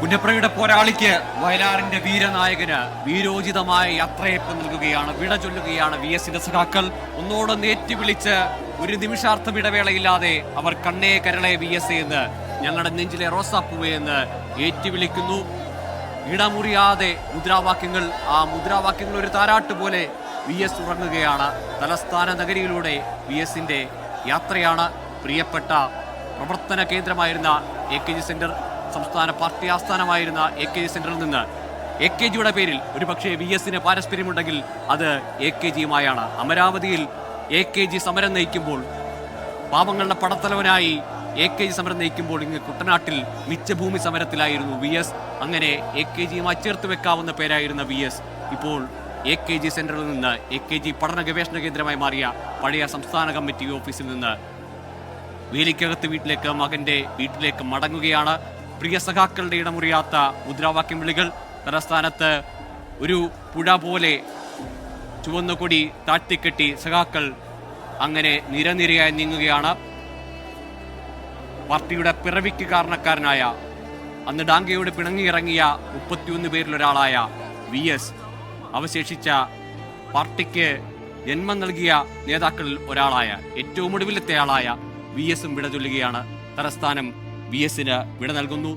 പുന്നപ്രയുടെ പോരാളിക്ക് വയലാറിന്റെ വീരനായകന് വീരോചിതമായ യാത്രയപ്പ് നൽകുകയാണ് വിട ചൊല്ലുകയാണ് വി എസിന്റെ സഖാക്കൾ ഒന്നോടൊന്ന് ഏറ്റുവിളിച്ച് ഒരു നിമിഷാർത്ഥം ഇടവേളയില്ലാതെ അവർ കണ്ണേ കരളെ വി എസ് എന്ന് ഞങ്ങളുടെ നെഞ്ചിലെ റോസാപ്പൂവേ എന്ന് ഏറ്റുവിളിക്കുന്നു ഇടമുറിയാതെ മുദ്രാവാക്യങ്ങൾ ആ മുദ്രാവാക്യങ്ങൾ ഒരു താരാട്ട് പോലെ വി എസ് ഉറങ്ങുകയാണ്. തലസ്ഥാന നഗരിയിലൂടെ വി എസിന്റെ യാത്രയാണ്. പ്രിയപ്പെട്ട പ്രവർത്തന കേന്ദ്രമായിരുന്ന എ കെ ജി സെന്റർ സംസ്ഥാന പാർട്ടി ആസ്ഥാനമായിരുന്ന എ കെ ജി സെന്ററിൽ നിന്ന്. എ കെ ജിയുടെ പേരിൽ ഒരുപക്ഷെ വി എസിന് പാരസ്പര്യമുണ്ടെങ്കിൽ അത് എ കെ ജിയുമായാണ്. അമരാവതിയിൽ എ കെ ജി സമരം നയിക്കുമ്പോൾ പാവങ്ങളുടെ പടത്തലവനായി എ കെ ജി സമരം നയിക്കുമ്പോൾ ഇങ്ങ് കുട്ടനാട്ടിൽ മിച്ചഭൂമി സമരത്തിലായിരുന്നു വി എസ്. അങ്ങനെ എ കെ ജിയുമായി ചേർത്ത് വെക്കാവുന്ന പേരായിരുന്ന വി എസ്. ഇപ്പോൾ എ കെ ജി സെന്ററിൽ നിന്ന് എ കെ ജി പഠന ഗവേഷണ കേന്ദ്രമായി മാറിയ പഴയ സംസ്ഥാന കമ്മിറ്റി ഓഫീസിൽ നിന്ന് വേലിക്കകത്ത് വീട്ടിലേക്ക് മകന്റെ വീട്ടിലേക്ക് മടങ്ങുകയാണ്. പ്രിയ സഖാക്കളുടെ ഇടമുറിയാത്ത മുദ്രാവാക്യം വിളികൾ. തലസ്ഥാനത്ത് ഒരു പുഴ പോലെ ചുവന്ന കൊടി താഴ്ത്തിക്കെട്ടി സഖാക്കൾ അങ്ങനെ നിരനിരയായി നീങ്ങുകയാണ്. പാർട്ടിയുടെ പിറവിക്ക് കാരണക്കാരനായ അന്ന് ഡാങ്കയോട് പിണങ്ങിയിറങ്ങിയ മുപ്പത്തിയൊന്ന് പേരിലൊരാളായ വി എസ് അവശേഷിച്ച പാർട്ടിക്ക് ജന്മം നൽകിയ നേതാക്കളിൽ ഒരാളായ ഏറ്റവും ഒടുവിലത്തെ ആളായ വി എസും വിട ചൊല്ലുകയാണ്. തലസ്ഥാനം വി എസിന് വിട നൽകുന്നു